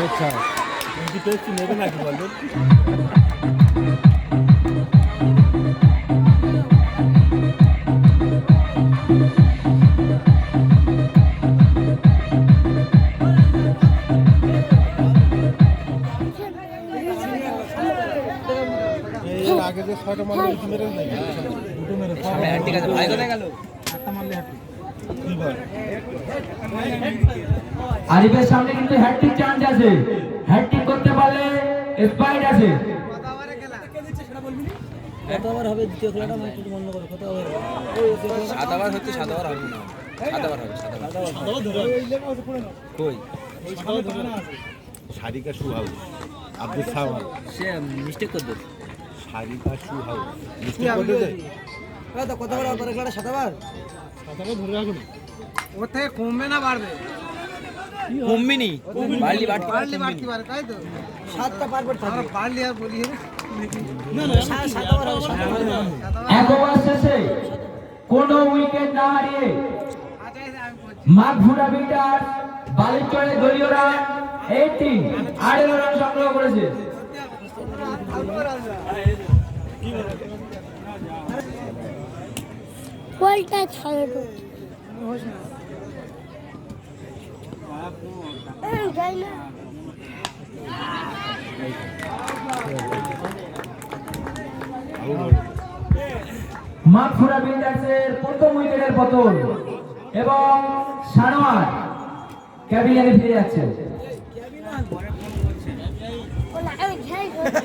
আচ্ছা নেবে নাকি বলবেন আগে যে ছয়টা মারলে দুটো মেরে দুটো মেরে ঠিক আছে ভাই কোথায় গেল? আটটা মারলে আরিফের সামনে কিন্তু হ্যাটট্রিক চান্স আছে। হ্যাটট্রিক করতে পারলে স্পাইড আছে। কতবার হবে দ্বিতীয় খেলাটা আমি একটু বন্ধ করো হচ্ছে সাদাবার হবে না। সাদাবার হবে কই? সারিকা শু হাউস আব্দুল সামাদ সে মিস্টেক করে করবে সারিকা শু মিষ্টি করে দে কতবার হবে খেলাটা সাদাবার কথাটা ধরে রাখুন থেকে কমবে না বাড়বে। কমবি নি। বাড়লি বাড়তি বাড়লে বাড়তে পারে তাই তো? সাতটা পারবে আমরা বাড়লে আর বলি সাদাবার হবে সাদাবার এক ওভার শেষে কোনো উইকেট না হারিয়ে আচ্ছা আমি বলছি। মাঘুরা বিটার বালিচরে দলীয় এইটি আড়াই রান সংগ্রহ করেছে। বলটা ছাড়ো যাই না। বিল্ডার্সের প্রথম উইকেটের পতন এবং সানোয়ার ক্যাবিয়ানে ফিরে যাচ্ছে বলে, আমি যাই সেন্টার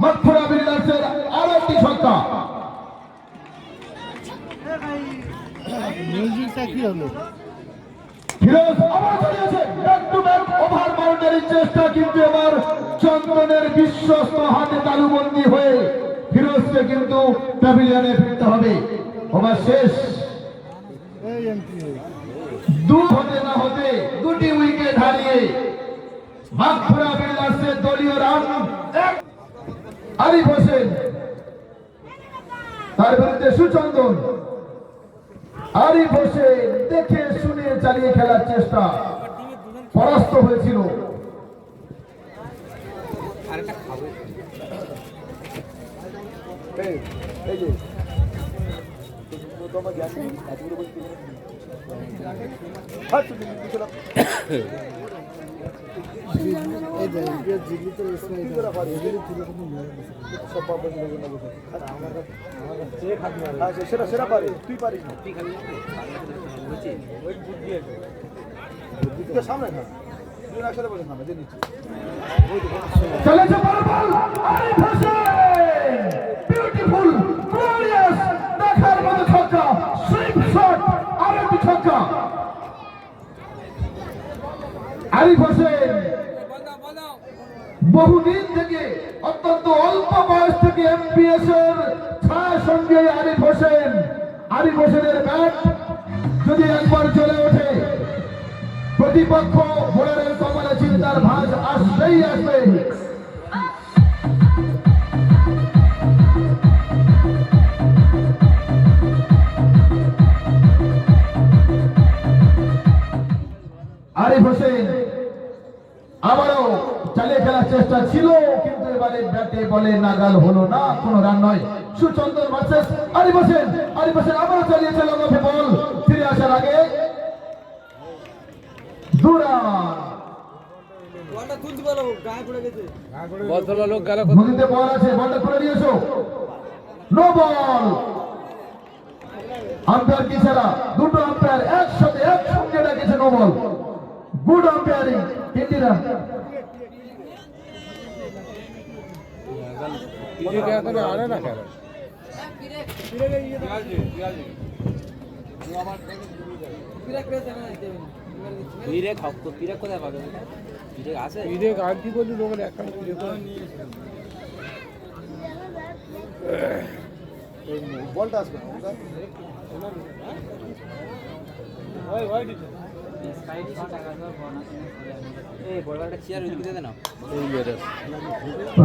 মথুরা বিল্ডার্সের আরও একটি ছক্কা মিউজিকটা কি হলো? ফিরোজ আবার চলেছে। ব্যাক টু ব্যাক ওভার বাউন্ডারির চেষ্টা কিন্তু এবার চন্দনের বিশ্বস্ত হাতে তালুবন্দি হয়ে ফিরোজকে কিন্তু প্যাভিলিয়নে ফিরতে হবে। ওভার শেষ। দু হতে না হতে দুটি উইকেট হারিয়ে বিল্ডার্সের দলীয় রান এক আরিফ হোসেন তার বিরুদ্ধে সুচন্দন। আরিফ হোসেন দেখে শুনে চালিয়ে খেলার চেষ্টা। পরাস্ত হয়েছিল। সেটা সেটা পারে তুই পারিস না সামনে না একসাথে বসে সামনে যে নিচ্ছে চলেছে বড় ball Arif Hossain beautiful glorious দেখার মতো ছক্কা সুইপ শট আরেকটি ছক্কা আরিফ হোসেন বহুদিন থেকে, অত্যন্ত অল্প বয়স থেকে এমপিএস এর ছায়া সঙ্গে আরিফ হোসেন। আরিফ হোসেনের ব্যাট যদি একবার চলে ওঠে, প্রতিপক্ষ বোলারের কপালে চিন্তার ভাঁজ আসবেই আসবে। আরিফ হোসেন আবারও চালিয়ে খেলার চেষ্টা ছিল কিন্তু এবারে ব্যাটে বলে নাগাল হলো না কোনো রান নয়। সুচন্দর ভার্সেস আরিফ হোসেন আরিফ হোসেন আবারও চালিয়েছে লম্বা বল। ফিরে আসার আগে পারো গায়ে পড়ে গেছে। নদীতে বল। নো বল আম্পায়ার কি ছাড়া দুটো আম্পায়ার একসাথে একসঙ্গে ডাকেছে নো বল গুড আম্পায়ারিং তিনটি রান বিরাট পেয়েছে না দিতে হবে না। পিরে খাও পিরে কোথায় পাবে পিরে আছে পিঠে গান কি করলি লোকের একটা পিঠে করে এই বলটা আসবে না ওটা এই বলটা চেয়ার ওইদিকে দিয়ে দে না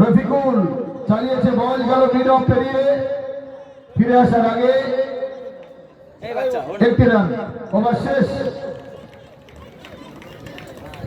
রফিকুল চালিয়েছে বল গেল মিড অফ পেরিয়ে। ফিরে আসার আগে একটি রান ওভার শেষ।